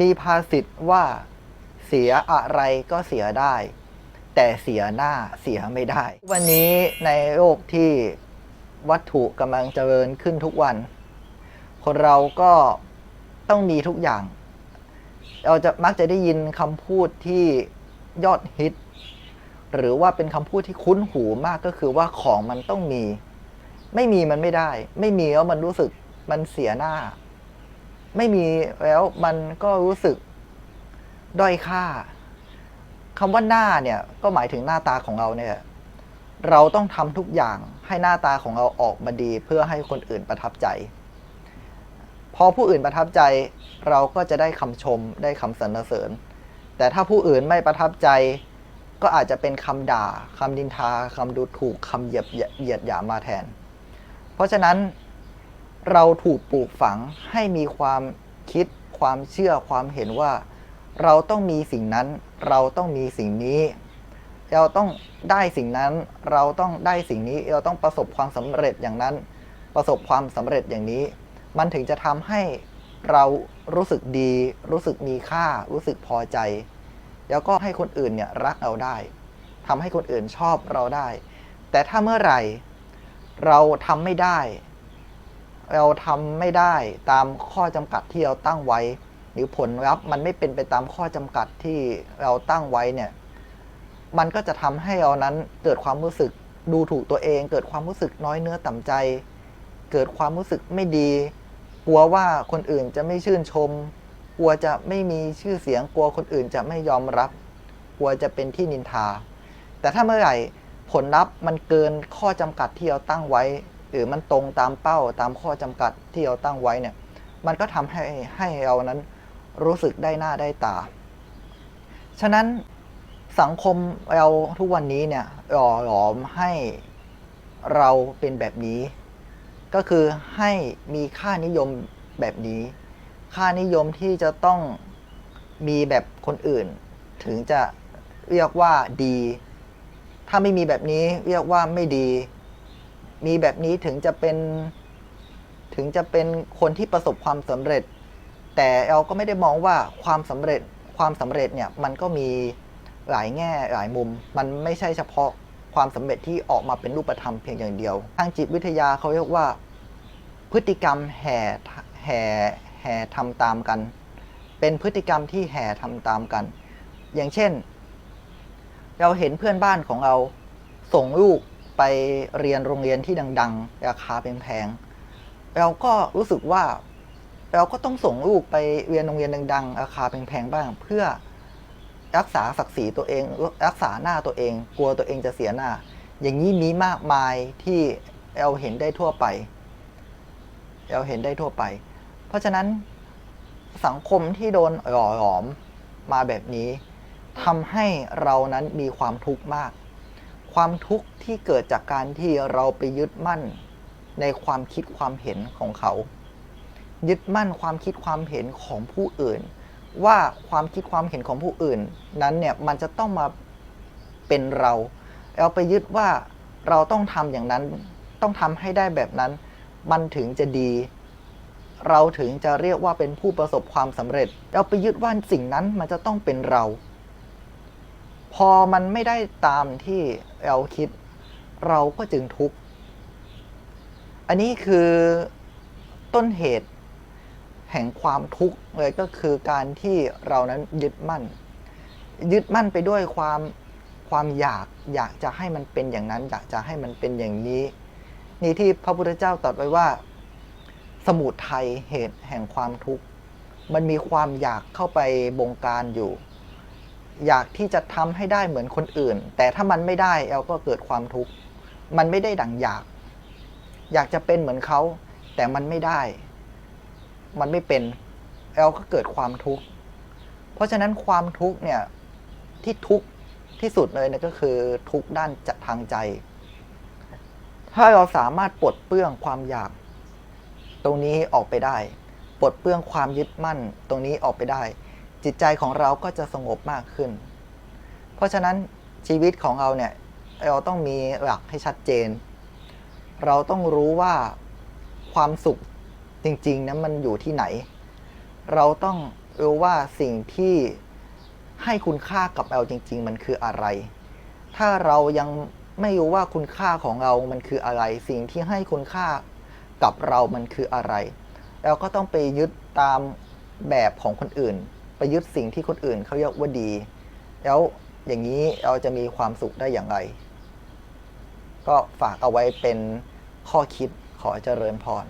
มีภาษิตว่า เสียอะไรก็เสียได้ แต่เสียหน้าเสียไม่ได้ วันนี้ในโลกที่วัตถุกำลังเจริญขึ้นทุกวัน คนเราก็ต้องมีทุกอย่าง เราจะมักจะได้ยินคำพูดที่ยอดฮิต หรือว่าเป็นคำพูดที่คุ้นหูมากก็คือว่าของมันต้องมี ไม่มีมันไม่ได้ ไม่มีแล้วมันรู้สึกมันเสียหน้า ไม่มีแล้วมันก็รู้สึกด้อยค่าคำว่าหน้าเนี่ยก็หมายถึงหน้าตาของเราเนี่ยเราต้องทำทุกอย่างให้หน้าตาของเราออกมาดีเพื่อให้คนอื่นประทับใจ พอผู้อื่นประทับใจเราก็จะได้คำชมได้คำสรรเสริญ แต่ถ้าผู้อื่นไม่ประทับใจ ก็อาจจะเป็นคำด่าคำดินทาคำดูถูกคำเหยียบเหยียดหยามมาแทน เพราะฉะนั้น เราถูกปลูกฝังให้มีความคิดความเชื่อความเห็นว่า เราต้องมีสิ่งนั้น เราต้องมีสิ่งนี้ เราต้องได้สิ่งนั้น เราต้องได้สิ่งนี้ เราต้องประสบความสำเร็จอย่างนั้น ประสบความสำเร็จอย่างนี้ มันถึงจะทำให้เรารู้สึกดี รู้สึกมีค่า รู้สึกพอใจ แล้วก็ให้คนอื่นเนี่ยรักเราได้ทำให้คนอื่นชอบเราได้ แต่ถ้าเมื่อไหร่ เราทำไม่ได้ เราทำไม่ได้ตามข้อจำกัดที่เราตั้งไว้ หรือผลลัพธ์มันไม่เป็นไปตามข้อจำกัดที่เราตั้งไว้เนี่ยมันก็จะทำให้เรานั้นเกิดความรู้สึกดูถูกตัวเอง เกิดความรู้สึกน้อยเนื้อต่ำใจ เกิดความรู้สึกไม่ดี กลัวว่าคนอื่นจะไม่ชื่นชม กลัวจะไม่มีชื่อเสียง กลัวคนอื่นจะไม่ยอมรับ กลัวจะเป็นที่นินทา แต่ถ้าเมื่อไหร่ผลลัพธ์มันเกินข้อจำกัดที่เราตั้งไว้ หรือมันตรงตามเป้าตามข้อจำกัดที่เราตั้งไว้เนี่ยมันก็ทำให้ให้เรานั้นรู้สึกได้หน้าได้ตา ฉะนั้นสังคมเราทุกวันนี้เนี่ยหล่อหลอมให้เราเป็นแบบนี้ ก็คือให้มีค่านิยมแบบนี้ ค่านิยมที่จะต้องมีแบบคนอื่น ถึงจะเรียกว่าดี ถ้าไม่มีแบบนี้เรียกว่าไม่ดี มีแบบนี้ถึงจะเป็น ถึงจะเป็นคนที่ประสบความสำเร็จ แต่เราก็ไม่ได้มองว่าความสำเร็จความสำเร็จเนี่ยมันก็มีหลายแง่หลายมุม มันไม่ใช่เฉพาะความสำเร็จที่ออกมาเป็นรูปธรรมเพียงอย่างเดียว ทางจิตวิทยาเขาเรียกว่า พฤติกรรมแห่แห่แห่ทำตามกัน เป็นพฤติกรรมที่แห่ทำตามกัน อย่างเช่น เราเห็นเพื่อนบ้านของเราส่งลูก ไปเรียนโรงเรียนที่ดัง ๆ ราคาแพงๆเราก็รู้สึกว่า เราก็ต้องส่งลูกไปเรียนโรงเรียนดัง ๆ ราคาแพงๆบ้าง เพื่อรักษาศักดิ์ศรีตัวเอง รักษาหน้าตัวเอง กลัวตัวเองจะเสียหน้า อย่างนี้มีมากมายที่เราเห็นได้ทั่วไป เราเห็นได้ทั่วไป เพราะฉะนั้นสังคมที่โดนหล่อหลอมมาแบบนี้ทำให้เรานั้นมีความทุกข์มาก ความทุกข์ที่เกิดจากการที่เราไปยึดมั่นในความคิดความเห็นของเขา ยึดมั่นความคิดความเห็นของผู้อื่น ว่าความคิดความเห็นของผู้อื่น นั้นเนี่ยมันจะต้องมาเป็นเราเราไปยึดว่าเราต้องทำอย่างนั้นต้องทำให้ได้แบบนั้น มันถึงจะดี เราถึงจะเรียกว่าเป็นผู้ประสบความสำเร็จ เราไปยึดว่าสิ่งนั้นมันจะต้องเป็นเรา พอมันไม่ได้ตามที่เราคิด เราก็จึงทุกข์ อันนี้คือต้นเหตุแห่งความทุกข์เลยก็คือการที่เรานั้นยึดมั่น ยึดมั่นไปด้วยความความอยากอยากจะให้มันเป็นอย่างนั้น อยากจะให้มันเป็นอย่างนี้ นี่ที่พระพุทธเจ้าตรัสไว้ว่า สมุทัยเหตุแห่งความทุกข์ มันมีความอยากเข้าไปบงการอยู่ อยากที่จะทำให้ได้เหมือนคนอื่น แต่ถ้ามันไม่ได้เราก็เกิดความทุกข์มันไม่ได้ดังอยาก อยากจะเป็นเหมือนเขา แต่มันไม่ได้ มันไม่เป็นเราก็เกิดความทุกข์เพราะฉะนั้นความทุกข์เนี่ยที่ทุกข์ที่สุดเลยเนี่ยก็คือทุกข์ด้านจะทางใจ ถ้าเราสามารถปลดเปลื้องความอยาก ตรงนี้ออกไปได้ ปลดเปลื้องความยึดมั่นตรงนี้ออกไปได้ จิตใจของเราก็จะสงบมากขึ้น เพราะฉะนั้นชีวิตของเราเนี่ยเราต้องมีหลักให้ชัดเจน เราต้องรู้ว่าความสุขจริงๆนะมันอยู่ที่ไหน เราต้องรู้ว่าสิ่งที่ให้คุณค่ากับเราจริง ๆ มันคืออะไร ถ้าเรายังไม่รู้ว่าคุณค่าของเรามันคืออะไร สิ่งที่ให้คุณค่ากับเรามันคืออะไร เราก็ต้องไปยึดตามแบบของคนอื่น ไปยึดสิ่งที่คนอื่นเขาเรียกว่าดี แล้วอย่างนี้เราจะมีความสุขได้อย่างไร ก็ฝากเอาไว้เป็นข้อคิดขอเจริญพร